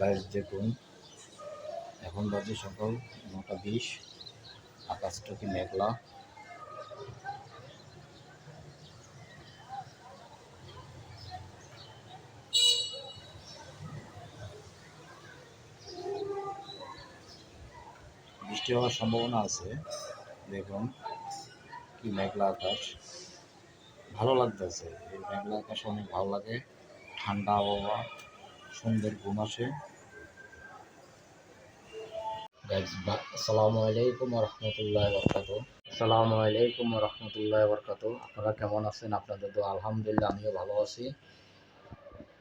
Guys দেখুন, এখন বাজে সকাল নটা বিশ, আকাশটা কি মেঘলা? বৃষ্টি হওয়ার সম্ভাবনা আছে, দেখুন কি মেঘলা আকাশ। ভালো লাগতেছে, এই মেঘলা আকাশ অনেক ভালো লাগে, ঠান্ডা আবহাওয়া। সুন্দর ঘুম আসে। আসসালামু আলাইকুম রহমতুল্লাহ বরকাত আসসালামু আলাইকুম রহমতুল্লাহ বরকাত আপনারা কেমন আছেন? আপনাদের তো আলহামদুলিল্লাহ, আমিও ভালো আছি।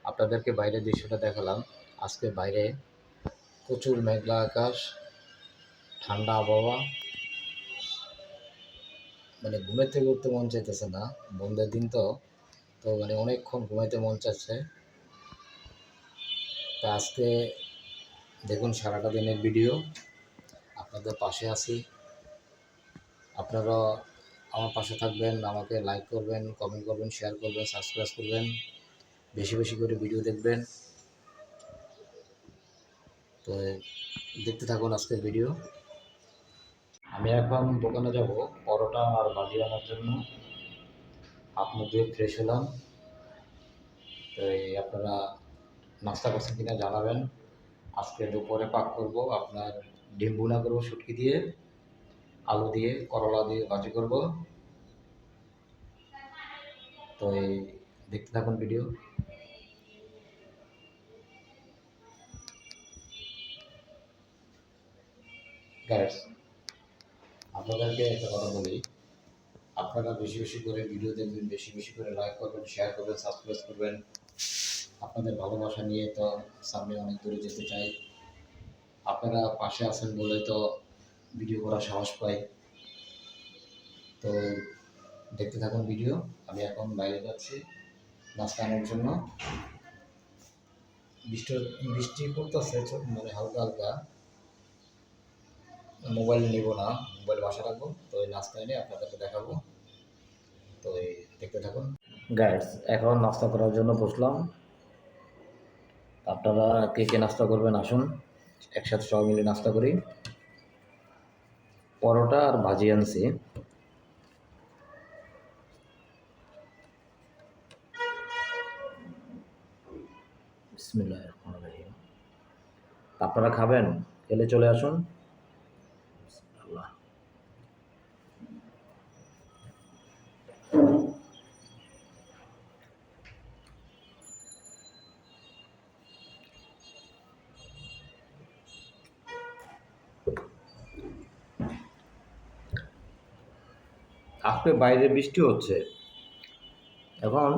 আপনাদেরকে বাইরের দৃশ্যটা দেখালাম। আজকে বাইরে প্রচুর মেঘলা আকাশ, ঠান্ডা আবহাওয়া। মানে ঘুমের থেকে উঠতে মন চাইতেছে না, বন্ধের দিন তো। তো মানে অনেকক্ষণ ঘুমাইতে মন চাচ্ছে তা আজকে দেখুন সারাটা দিনের ভিডিও আপনাদের পাশে আছি। আপনারা আমার পাশে থাকবেন, আমাকে লাইক করবেন কমেন্ট করবেন শেয়ার করবেন সাবস্ক্রাইব করবেন, বেশি বেশি করে ভিডিও দেখবেন। তো দেখতে থাকুন আজকের ভিডিও আমি এখন দোকানে যাব, পরোটা আর বাজি আনার জন্য। আপনার দিয়ে ফ্রেশ হলাম। তো আপনারা নাস্তা করছেন কিনা জানাবেন। আজকে দুপুরে পাক করব, আপনার ডিম ভুনা করব, শুটকি দিয়ে, আলু দিয়ে, করলা দিয়ে, ভাজি করব। তো এই দেখতে থাকুন ভিডিও গ্যাস আপনাদেরকে একটা কথা বলি। আপনারা বেশি বেশি করে ভিডিও দেখবেন, বেশি বেশি করে লাইক করবেন শেয়ার করবেন সাবস্ক্রাইব করবেন। আপনাদের ভালোবাসা নিয়ে তো সামনে অনেক দূরে যেতে চাই। আপনারা পাশে আছেন বলে তো ভিডিও করার সাহস পাই। তো দেখতে থাকুন ভিডিও, আমি এখন বাইরে যাচ্ছি নাস্তা আনার জন্য। বৃষ্টি বৃষ্টি পড়তেছে মানে হালকা হালকা। মোবাইল নেব না, মোবাইল বাসা রাখব। তো এই নাস্তা এনে আপনাদেরকে দেখাবো। তো এই দেখতে থাকুন। গাইডস এখন নাস্তা করার জন্য বসলাম। আপনারা কে কে নাস্তা করবেন আসুন। একসাথে সবাই মিলে নাস্তা করি। পরোটা আর ভাজি আনছি। আপনারা খাবেন, খেলে চলে আসুন। আজকে বাইরে বৃষ্টি হচ্ছে। এখন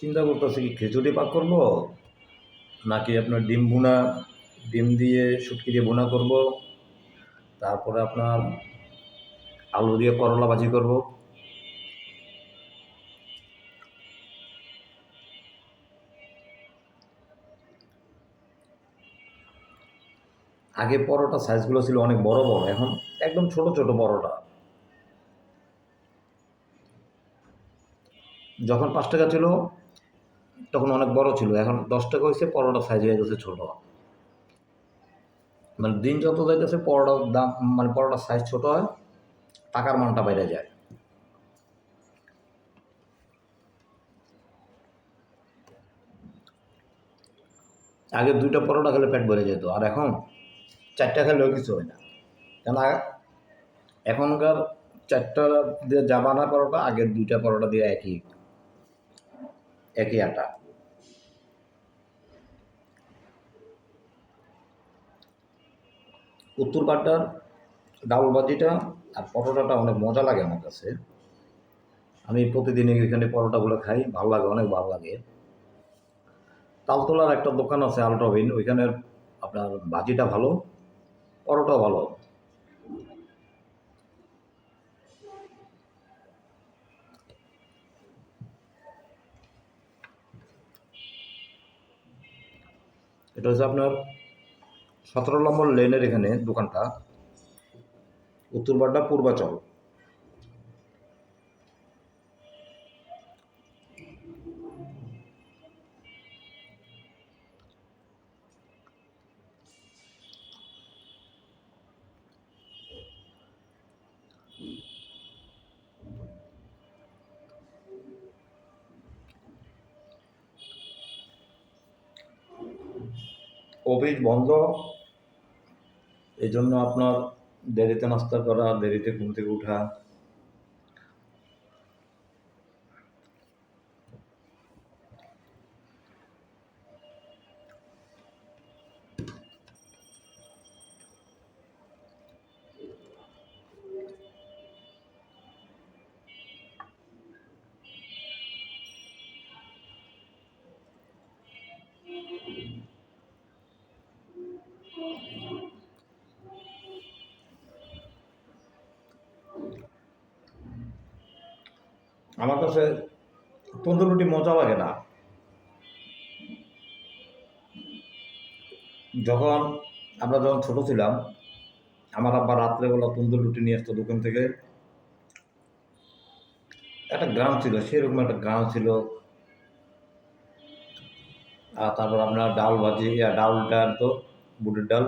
চিন্তা করতেছি কি খিচুড়ি পাক করব, নাকি আপনার ডিম বোনা ডিম দিয়ে শুটকি দিয়ে বোনা করব, তারপরে আপনার আলু দিয়ে করলা ভাজি করব। আগে পরোটা সাইজগুলো ছিল অনেক বড় বড়, এখন একদম ছোট ছোট পরোটা। যখন পাঁচ টাকা ছিল, তখন অনেক বড় ছিল, এখন দশ টাকা হয়েছে পরোটা সাইজ হয়ে গেছে ছোট। মানে দিন যত যাইতেছে পরোটার দাম মানে পরোটার সাইজ ছোট হয়, টাকার মানটা বাইরে যায়। আগে দুইটা পরোটা খেলে পেট ভরে যেত, আর এখন চারটা খেলেও কিছু হয় না। কেন এখনকার চারটা দিয়ে জাবানা পরোটা, আগের দুইটা পরোটা দিয়ে একই একই আটা। উত্তর পাট্টার ডাউল ভাজিটা আর পরোটাটা অনেক মজা লাগে আমার কাছে। আমি প্রতিদিন এখানে পরোটাগুলো খাই, ভালো লাগে, অনেক ভালো লাগে। তালতলার একটা দোকান আছে আলট্রাভিন, ওইখানের আপনার ভাজিটা ভালো। পরোটাও ভালো। এটা হচ্ছে আপনার সতেরো নম্বর লেনের এখানে দোকানটা। উত্তরবাড্ডা পূর্বাচল। অফিস বন্ধ। এই জন্য আপনার দেরিতে নাস্তা করা দেরিতে ঘুম থেকে ওঠা আমার কাছে তন্দুর রুটি মজা লাগে না। যখন আমরা যখন ছোট ছিলাম আমার আব্বা রাত্রেবেলা তন্দুর রুটি নিয়ে আসতো দোকান থেকে। একটা গ্রাম ছিল সেরকম একটা গ্রাম ছিল। আর তারপর আপনার ডাল ভাজি ইয়া, ডাল তো বুটের ডাল।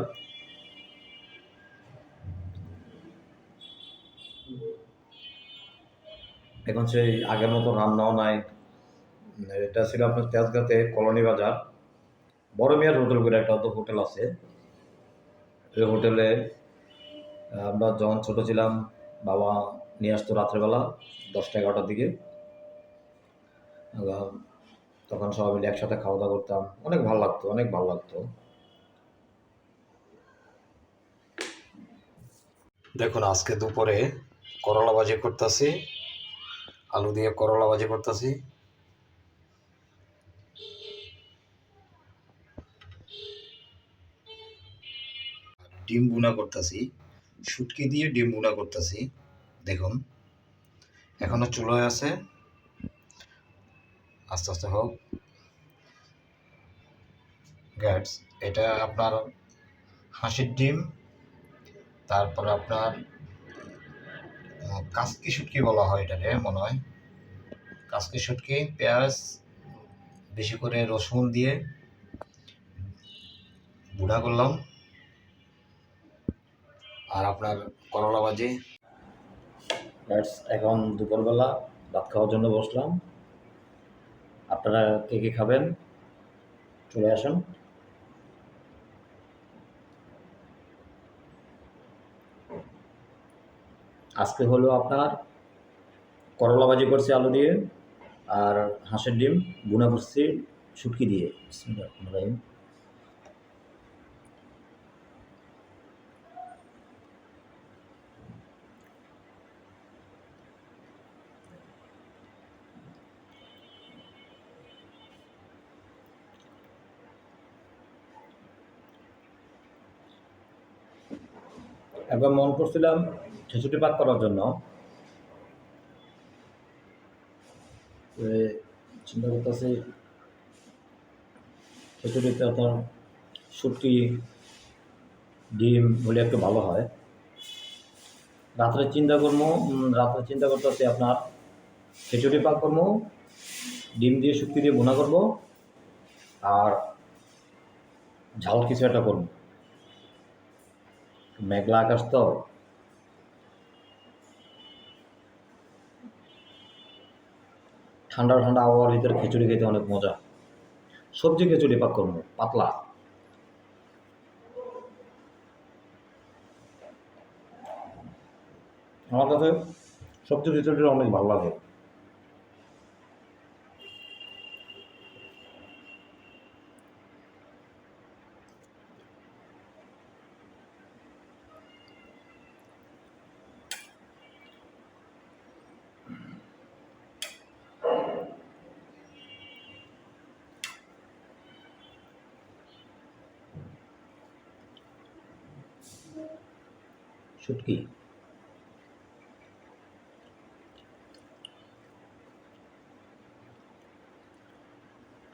এখন সেই আগের মতো রান্নাও নাই। এটা ছিল আপনার তেজগাঁতে কলোনি বাজার। বড় মিয়ার হোটেল করে একটা তো হোটেল আছে। ওই হোটেলে আমরা যখন ছোট ছিলাম, বাবা নিয়ে আসতো রাত্রেবেলা দশটা এগারোটার দিকে। তখন সবাই মিলে একসাথে খাওয়া দাওয়া করতাম। অনেক ভালো লাগতো, অনেক ভালো লাগতো। দেখুন, আজকে দুপুরে করলা ভাজি করতেছি। আলু দিয়ে করলা ভাজি করতেছি। ডিম বুনা করতেছি। শুটকি দিয়ে ডিম বুনা করতেছি। দেখুন, এখনও চুলোয় আছে। আস্তে আস্তে হোক। গ্যাটস এটা আপনার হাঁসের ডিম, তারপরে আপনার কাসকি শুটকি বলা হয় এটাকে, মনে হয়। কাসকি শুটকি, পেঁয়াজ, বেশি করে রসুন দিয়ে বুড়া করলাম। আর আপনার করলা ভাজি। এখন দুপুরবেলা ভাত খাওয়ার জন্য বসলাম। আপনারা কে কে খাবেন? চলে আসুন। আজকে হলো আপনার করলা ভাজি করছি আলু দিয়ে আর হাঁসের ডিম বুনা করছি শুটকি দিয়ে। একবার মন করছিলাম ছেচুটি পাক করার জন্য। চিন্তা করতেছি খিচুড়িতে আপনার শুটকি ডিম হলে একটু ভালো হয়। রাত্রে চিন্তা করব রাত্রে চিন্তা করতেছি আপনার, খিচুড়ি পাক করব ডিম দিয়ে শুটকি দিয়ে বোনা করব, আর ঝাল কিছু একটা করব। মেঘলা আকাশ তো ঠান্ডা ঠান্ডা আবহাওয়ার ভিতরে খিচুড়ি খেতে অনেক মজা। সবজি খিচুড়ি পাক করব, পাতলা। আমার কাছে সবজি খিচুড়িটা অনেক ভালো লাগে। শুটকি।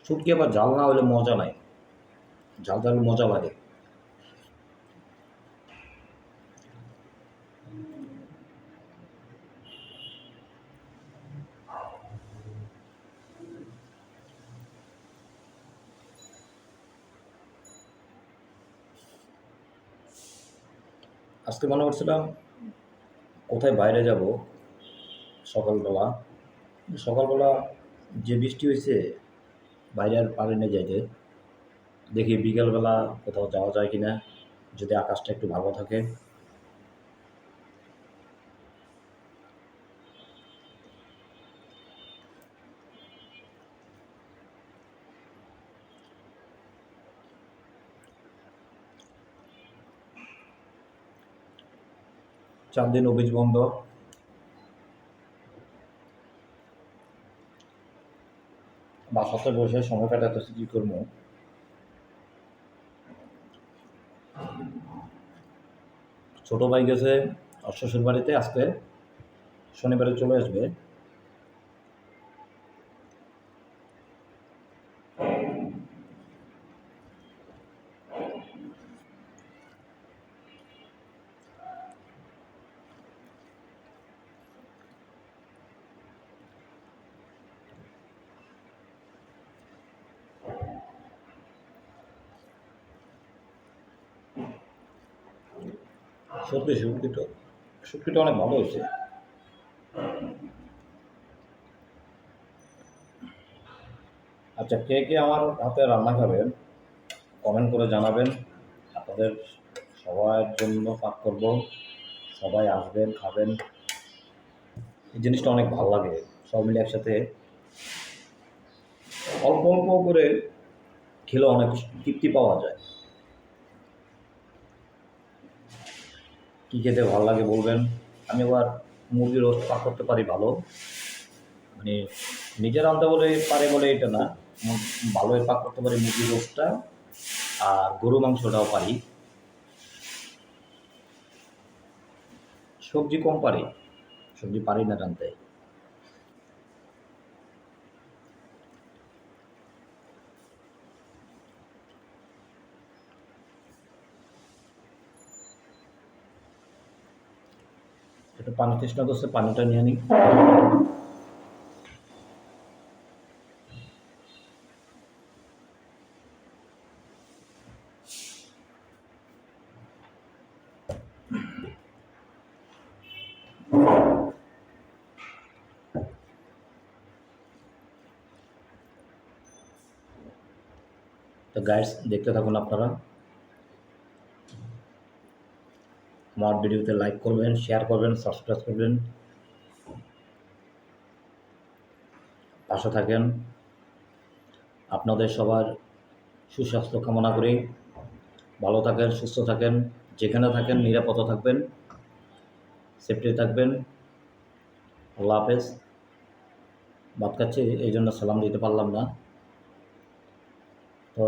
শুটকি আবার জাল না হলে মজা নাই। জাল তাহলে মজা লাগে। আজকে মনে করছিলাম, কোথায় বাইরে যাব সকালবেলা? সকালবেলা যে বৃষ্টি হয়েছে, বাইরে আর পারে না যাইতে। দেখি বিকেলবেলা কোথাও যাওয়া যায় কি না যদি আকাশটা একটু ভালো থাকে। চার দিন অফিস বন্ধ। বাসাতে বসে সময় কাটাতেছি কী করব? ছোট ভাই গেছে অশ্বশুর শ্বশুর বাড়িতে আসতে শনিবারে চলে আসবে। সত্যি শুটকিটা শুটকিটা অনেক ভালো হয়েছে। আচ্ছা কে কে আমার হাতে রান্না খাবেন কমেন্ট করে জানাবেন। আপনাদের সবার জন্য পাক করব। সবাই আসবেন, খাবেন। এই জিনিসটা অনেক ভালো লাগে, সব মিলে একসাথে। অল্প অল্প করে খেলে অনেক তৃপ্তি পাওয়া যায়। কী খেতে ভালো লাগে বলবেন? আমি আবার মুরগির রোস্ট পাক করতে পারি ভালো। মানে নিজের আনতে বলে পারে বলে এটা না। ভালোই পাক করতে পারি মুরগির রোস্টটা। আর গরু মাংসটাও পারি। সবজি কম পারি। সবজি পারি না রানতে পানি তৃষ্ণা করছে পানিটা নিয়ে নিই। তো গাইডস দেখতে থাকুন আপনারা। আমার ভিডিওতে লাইক করবেন শেয়ার করবেন সাবস্ক্রাইব করবেন। পাশে থাকেন। আপনাদের সবার সুস্বাস্থ্য কামনা করি। ভালো থাকেন, সুস্থ থাকেন। যেখানে থাকেন, নিরাপদ থাকবেন। সেফটি থাকবেন। আল্লাহ হাফেজ। ভাত খাচ্ছি, এই জন্য সালাম দিতে পারলাম না। তো